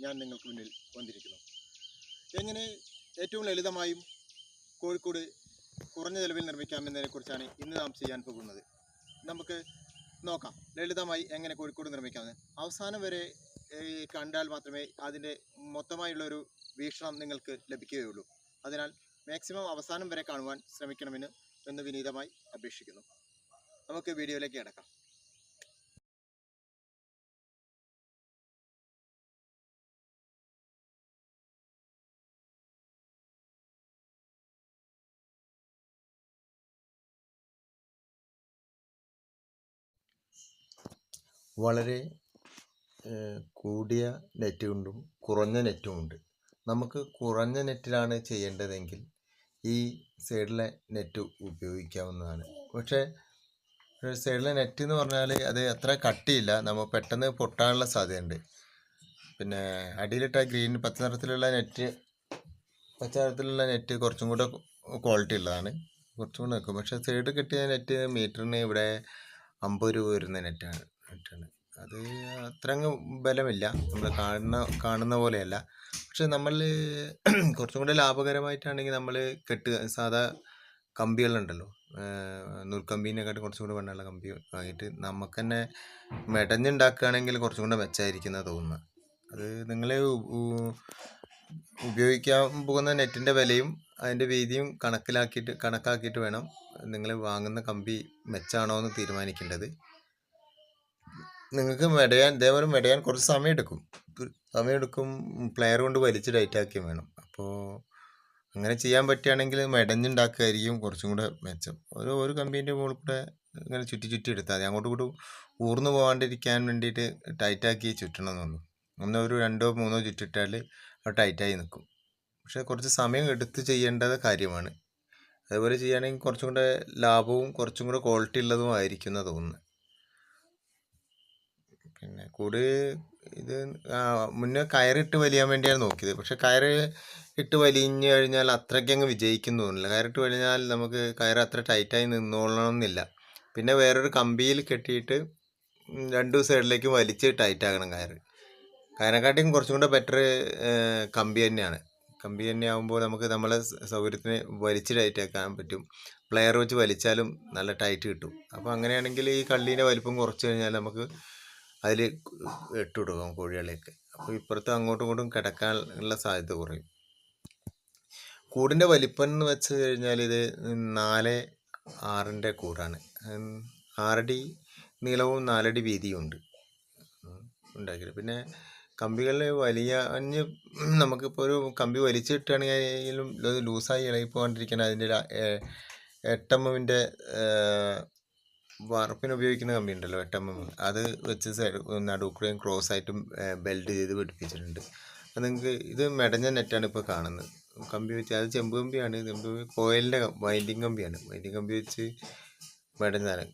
ഞാൻ നിങ്ങൾക്ക് മുന്നിൽ വന്നിരിക്കുന്നു. എങ്ങനെ ഏറ്റവും ലളിതമായും കോഴിക്കോട് കുറഞ്ഞ ചെലവിൽ നിർമ്മിക്കാമെന്നതിനെക്കുറിച്ചാണ് ഇന്ന് നാം ചെയ്യാൻ പോകുന്നത്. നമുക്ക് നോക്കാം ലളിതമായി എങ്ങനെ കോഴിക്കോട് നിർമ്മിക്കാമെന്ന്. അവസാനം വരെ കണ്ടാൽ മാത്രമേ അതിന്റെ മൊത്തമായുള്ളൊരു വീക്ഷണം നിങ്ങൾക്ക് ലഭിക്കുകയുള്ളൂ. അതിനാൽ മാക്സിമം അവസാനം വരെ കാണുവാൻ ശ്രമിക്കണമെന്ന് എന്ന് വിനീതമായി അപേക്ഷിക്കുന്നു. നമുക്ക് വീഡിയോയിലേക്ക് കിടക്കാം. വളരെ കൂടിയ നെറ്റ് കൊണ്ടും കുറഞ്ഞ നെറ്റും ഉണ്ട്. നമുക്ക് കുറഞ്ഞ നെറ്റിലാണ് ചെയ്യേണ്ടതെങ്കിൽ ഈ സൈഡിലെ നെറ്റ് ഉപയോഗിക്കാവുന്നതാണ്. പക്ഷേ സൈഡിലെ നെറ്റ് എന്ന് പറഞ്ഞാൽ അത് അത്ര കട്ടിയില്ല. നമ്മൾ പെട്ടെന്ന് പൊട്ടാനുള്ള സാധ്യതയുണ്ട്. പിന്നെ അടിയിലിട്ട ഗ്രീൻ പച്ച നിറത്തിലുള്ള നെറ്റ് പച്ച നിറത്തിലുള്ള നെറ്റ് കുറച്ചും കൂടെ ക്വാളിറ്റി ഉള്ളതാണ്. കുറച്ചും കൂടെ നിൽക്കും. പക്ഷേ സൈഡ് കിട്ടിയ നെറ്റ് മീറ്ററിന് ഇവിടെ അമ്പത് രൂപ വരുന്ന നെറ്റാണ്. നെറ്റാണ് അത് അത്ര അങ്ങ് ബലമില്ല. നമ്മൾ കാണുന്ന കാണുന്ന പോലെയല്ല. പക്ഷെ നമ്മൾ കുറച്ചും കൂടെ ലാഭകരമായിട്ടാണെങ്കിൽ നമ്മൾ കെട്ട് സാധാ കമ്പികളുണ്ടല്ലോ. നൂൽക്കമ്പീനെക്കാട്ടും കുറച്ചും കൂടെ വെണ്ണുള്ള കമ്പി ആയിട്ട് നമുക്ക് തന്നെ മെടഞ്ഞുണ്ടാക്കുകയാണെങ്കിൽ കുറച്ചും കൂടെ മെച്ചമായിരിക്കുന്ന തോന്നുന്നത്. അത് നിങ്ങൾ ഉപയോഗിക്കാൻ പോകുന്ന നെറ്റിന്റെ വിലയും അതിന്റെ വീതിയും കണക്കിലാക്കിയിട്ട് കണക്കാക്കിയിട്ട് വേണം നിങ്ങൾ വാങ്ങുന്ന കമ്പി മെച്ചാണോ എന്ന് തീരുമാനിക്കേണ്ടത്. നിങ്ങൾക്ക് മെടയാൻ ഇതേപോലെ മെടയാൻ കുറച്ച് സമയം എടുക്കും ഒരു സമയം എടുക്കും പ്ലെയർ കൊണ്ട് വലിച്ച് ടൈറ്റാക്കി വേണം. അപ്പോൾ അങ്ങനെ ചെയ്യാൻ പറ്റുകയാണെങ്കിൽ മെടഞ്ഞുണ്ടാക്കുകയായിരിക്കും കുറച്ചും കൂടെ മെച്ചം. ഒരു ഒരു കമ്പീന്റെ മുകളിൽ കൂടെ ഇങ്ങനെ ചുറ്റി ചുറ്റി എടുത്താൽ മതി. അങ്ങോട്ടും ഇങ്ങോട്ടും ഊർന്നു പോകാണ്ടിരിക്കാൻ വേണ്ടിയിട്ട് ടൈറ്റാക്കി ചുറ്റണം എന്നുള്ളൂ ഒന്ന് ഒരു രണ്ടോ മൂന്നോ ചുറ്റിട്ടാൽ അത് ടൈറ്റായി നിൽക്കും. പക്ഷേ കുറച്ച് സമയം എടുത്ത് ചെയ്യേണ്ടത് കാര്യമാണ്. അതുപോലെ ചെയ്യുകയാണെങ്കിൽ കുറച്ചും കൂടെ ലാഭവും കുറച്ചും കൂടെ ക്വാളിറ്റി ഉള്ളതും ആയിരിക്കും എന്ന് തോന്നുന്നു പിന്നെ കൂട് ഇത് മുന്നേ കയറിട്ട് വലിയാൻ വേണ്ടിയാണ് നോക്കിയത്. പക്ഷെ കയറ് ഇട്ട് വലിഞ്ഞു കഴിഞ്ഞാൽ അത്രയ്ക്ക് അങ്ങ് വിജയിക്കുന്നു തോന്നുന്നില്ല കയറിട്ട് വലിഞ്ഞാൽ നമുക്ക് കയർ അത്ര ടൈറ്റായി നിന്നോളണം എന്നില്ല പിന്നെ വേറൊരു കമ്പിയിൽ കെട്ടിയിട്ട് രണ്ടു സൈഡിലേക്കും വലിച്ച് ടൈറ്റ് ആക്കണം കയറ്. കയറിനെക്കാട്ടിയും കുറച്ചും കൂടെ ബെറ്റർ കമ്പി തന്നെയാണ്. കമ്പി തന്നെ ആകുമ്പോൾ നമുക്ക് നമ്മളെ സൗകര്യത്തിന് വലിച്ച് ടൈറ്റാക്കാൻ പറ്റും. പ്ലെയർ വെച്ച് വലിച്ചാലും നല്ല ടൈറ്റ് കിട്ടും. അപ്പോൾ അങ്ങനെയാണെങ്കിൽ ഈ കള്ളീന്റെ വലിപ്പം കുറച്ച് കഴിഞ്ഞാൽ നമുക്ക് അതിൽ ഇട്ട് കൊടുക്കും കോഴികളെയൊക്കെ. അപ്പോൾ ഇപ്പുറത്തും അങ്ങോട്ടും ഇങ്ങോട്ടും കിടക്കാനുള്ള സാധ്യത കുറയും. കൂടിന്റെ വലിപ്പം എന്ന് വെച്ച് കഴിഞ്ഞാൽ ഇത് നാല് ആറിന്റെ കൂടാണ്. ആറടി നീളവും നാലടി വീതിയും ഉണ്ട്. ഉണ്ടാക്കി പിന്നെ കമ്പികളിൽ വലിയ അഞ്ഞ് നമുക്കിപ്പോൾ ഒരു കമ്പി വലിച്ചു കിട്ടുകയാണെങ്കിലും ലൂസായി ഇളകിപ്പോണ്ടിരിക്കണം അതിന്റെ എട്ടെമ്മിന്റെ വാർപ്പിന് ഉപയോഗിക്കുന്ന കമ്പി ഉണ്ടല്ലോ എട്ട് എം എം. അത് വെച്ച് സൈഡ് നടുക്കൂടെയും ക്രോസ് ആയിട്ടും ബെൽഡ് ചെയ്ത് പിടിപ്പിച്ചിട്ടുണ്ട്. അത് നിങ്ങൾക്ക് ഇത് മെടഞ്ഞ നെറ്റാണ് ഇപ്പോൾ കാണുന്നത്. കമ്പി വെച്ച് അത് ചെമ്പ് കമ്പിയാണ് ചെമ്പ് കോയിലിന്റെ വൈൻഡിങ് കമ്പിയാണ്. വൈൻഡിങ് കമ്പി വെച്ച് മെടഞ്ഞാണ്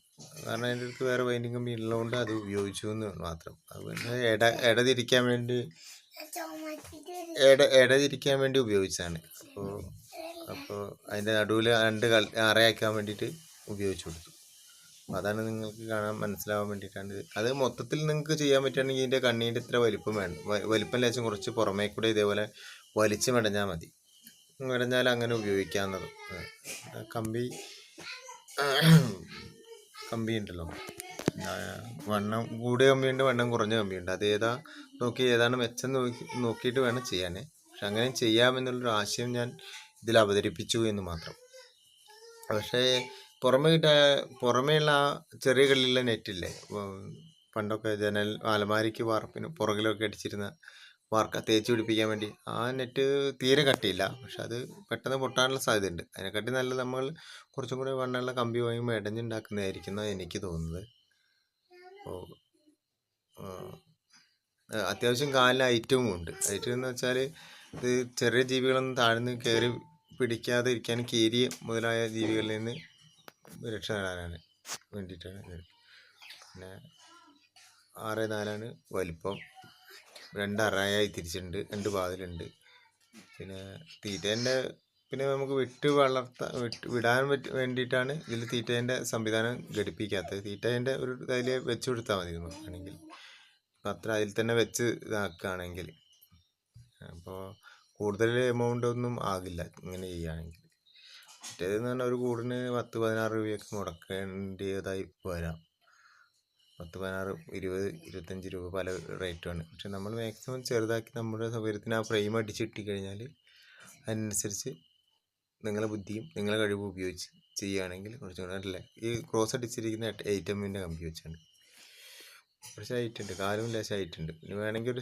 കാരണം അതിന്റെ അടുത്ത് വേറെ വൈൻഡിങ് കമ്പി ഉള്ളതുകൊണ്ട് അത് ഉപയോഗിച്ചു എന്ന് മാത്രം. അത് പിന്നെ ഇട ഇട തിരിക്കാൻ വേണ്ടി ഇട ഇട തിരിക്കാൻ വേണ്ടി ഉപയോഗിച്ചതാണ്. അപ്പോൾ അപ്പോൾ അതിന്റെ നടുവിൽ രണ്ട് കൾ അറയാക്കാൻ വേണ്ടിയിട്ട് ഉപയോഗിച്ചു കൊടുത്തു. അതാണ് നിങ്ങൾക്ക് കാണാൻ മനസ്സിലാവാൻ വേണ്ടിയിട്ടാണ്. അത് മൊത്തത്തിൽ നിങ്ങൾക്ക് ചെയ്യാൻ പറ്റുകയാണെങ്കിൽ ഇതിന്റെ കണ്ണീന്റെ ഇത്ര വലിപ്പം വേണം വലിപ്പം ലേശം കുറച്ച് പുറമേ കൂടെ ഇതേപോലെ വലിച്ചു മെടഞ്ഞാൽ മതി. മെടഞ്ഞാൽ അങ്ങനെ ഉപയോഗിക്കാവുന്നത്. കമ്പി കമ്പി ഉണ്ടല്ലോ. വണ്ണം കൂടിയ കമ്പിയുണ്ട് വണ്ണം കുറഞ്ഞ കമ്പിയുണ്ട്. അത് ഏതാ നോക്കി ഏതാണ് മെച്ചം നോക്കി നോക്കിയിട്ട് വേണം ചെയ്യാൻ. പക്ഷെ അങ്ങനെ ചെയ്യാമെന്നുള്ളൊരു ആശയം ഞാൻ ഇതിൽ അവതരിപ്പിച്ചു എന്ന് മാത്രം. പക്ഷേ പുറമേ കിട്ടാ പുറമെയുള്ള ആ ചെറിയ കള്ളിയുള്ള നെറ്റില്ലേ പണ്ടൊക്കെ ജനൽ അലമാരിക്ക് വാർപ്പിന് പുറകിലൊക്കെ അടിച്ചിരുന്ന വാർക്ക തേച്ച് പിടിപ്പിക്കാൻ വേണ്ടി ആ നെറ്റ് തീരെ കട്ടിയില്ല. പക്ഷെ അത് പെട്ടെന്ന് പൊട്ടാനുള്ള സാധ്യതയുണ്ട്. അതിനെക്കാട്ടി നല്ല നമ്മൾ കുറച്ചും കൂടി വണ്ണുള്ള കമ്പി വാങ്ങി മെടഞ്ഞുണ്ടാക്കുന്നതായിരിക്കും എന്നാണ് എനിക്ക് തോന്നുന്നത്. അപ്പോൾ അത്യാവശ്യം കാലിൽ ഐറ്റവും ഉണ്ട്. ഐറ്റം എന്ന് വെച്ചാൽ ഇത് ചെറിയ ജീവികളൊന്നും താഴ്ന്ന് കയറി പിടിക്കാതെ ഇരിക്കാൻ കീരി മുതലായ ജീവികളിൽ നിന്ന് രക്ഷ നേടാനാണ് വേണ്ടിയിട്ടാണ്. പിന്നെ ആറ് നാലാണ് വലിപ്പം. രണ്ട് അറയായി തിരിച്ചിട്ടുണ്ട്. രണ്ട് വാതിലുണ്ട്. പിന്നെ തീറ്റേന്റെ പിന്നെ നമുക്ക് വിട്ട് വളർത്താൻ വിട്ട് വിടാൻ പറ്റി വേണ്ടിയിട്ടാണ് ഇതിൽ തീറ്റേന്റെ സംവിധാനം ഘടിപ്പിക്കാത്തത്. തീറ്റേന്റെ ഒരു ഇതിൽ വെച്ച് കൊടുത്താൽ മതി നോക്കുകയാണെങ്കിൽ അപ്പം അത്ര അതിൽ തന്നെ വെച്ച് ഇതാക്കുകയാണെങ്കിൽ. അപ്പോൾ കൂടുതൽ എമൗണ്ട് ഒന്നും ആകില്ല ഇങ്ങനെ ചെയ്യുകയാണെങ്കിൽ. മറ്റേതെന്ന് പറഞ്ഞാൽ ഒരു കൂടിന് പത്ത് പതിനാറ് രൂപയൊക്കെ മുടക്കേണ്ടതായി വരാം. പത്ത് പതിനാറ് ഇരുപത് ഇരുപത്തഞ്ച് രൂപ പല റേറ്റുമാണ് പക്ഷെ നമ്മൾ മാക്സിമം ചെറുതാക്കി നമ്മുടെ സൗകര്യത്തിന് ആ ഫ്രെയിം അടിച്ച് കഴിഞ്ഞാൽ അതിനനുസരിച്ച് നിങ്ങളെ ബുദ്ധിയും നിങ്ങളെ കഴിവും ഉപയോഗിച്ച് ചെയ്യുകയാണെങ്കിൽ കുറച്ചും കൂടെ അല്ലേ ഈ ക്രോസ് അടിച്ചിരിക്കുന്ന എയ്റ്റ് എമ്മിന്റെ കമ്പി വെച്ചാണ്. കുറച്ച് ഹൈറ്റ് ഉണ്ട്. കാലും ലേശം ഹൈറ്റ് ഉണ്ട്. ഇനി വേണമെങ്കിൽ ഒരു